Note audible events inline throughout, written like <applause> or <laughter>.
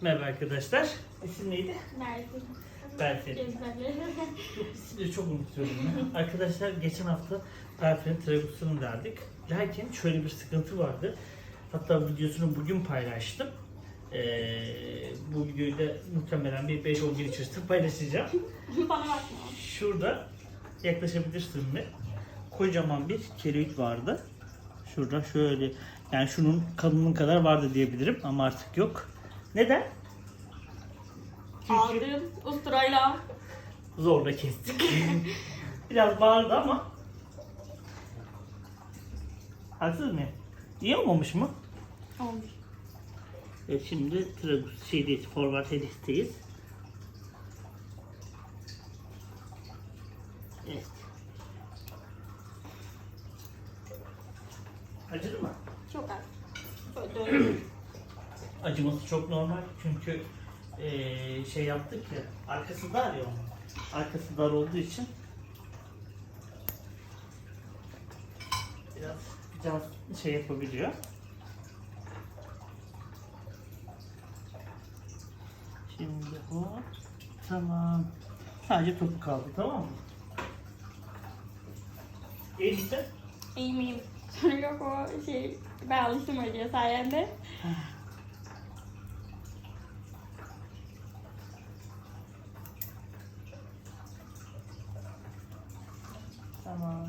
Merhaba arkadaşlar. İsim neydi? Mersin. Berfin. İsmini çok unutuyorum ya. arkadaşlar geçen hafta Berfin'in trabzonunu verdik. Lakin şöyle bir sıkıntı vardı. Hatta videosunu bugün paylaştım. Ee, bu videoyu da muhtemelen bir 5-10 gün içerisinde paylaşacağım. Bana bakma. Şurada yaklaşabilirsin mi? Kocaman bir kereviç vardı. Şurada şöyle yani şunun kalınlığı kadar vardı diyebilirim ama artık yok. Neden? Çünkü Aldım usturayla. zorla kestik. <laughs> Biraz bağırdı ama. Haksız mıyım? İyi olmamış mı? Olmuş. Evet şimdi Tragus şeydeyiz, forward headesteyiz. Evet. Acıdı mı? Çok az. Böyle dövdüm. <clears throat> Acıması çok normal çünkü eee, şey yaptık ya, arkası dar ya onun. Arkası dar olduğu için biraz can şey yapabiliyor. Şimdi bu tamam. Sadece topu kaldı tamam mı? Misin? İyi miyim? <laughs> Yok o şey ben alıştım acıya sayende. Tamam.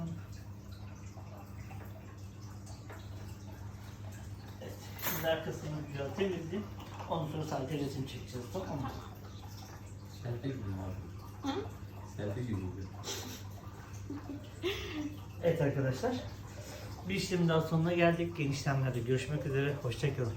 Evet. Şimdi arkasını güzel temizleyip ondan sonra sadece resim çekeceğiz tamam mı? Selfie gibi mi abi? Hı? Selfie gibi mi? Evet arkadaşlar. Bir işlemin daha sonuna geldik. Yeni işlemlerde görüşmek üzere. Hoşçakalın.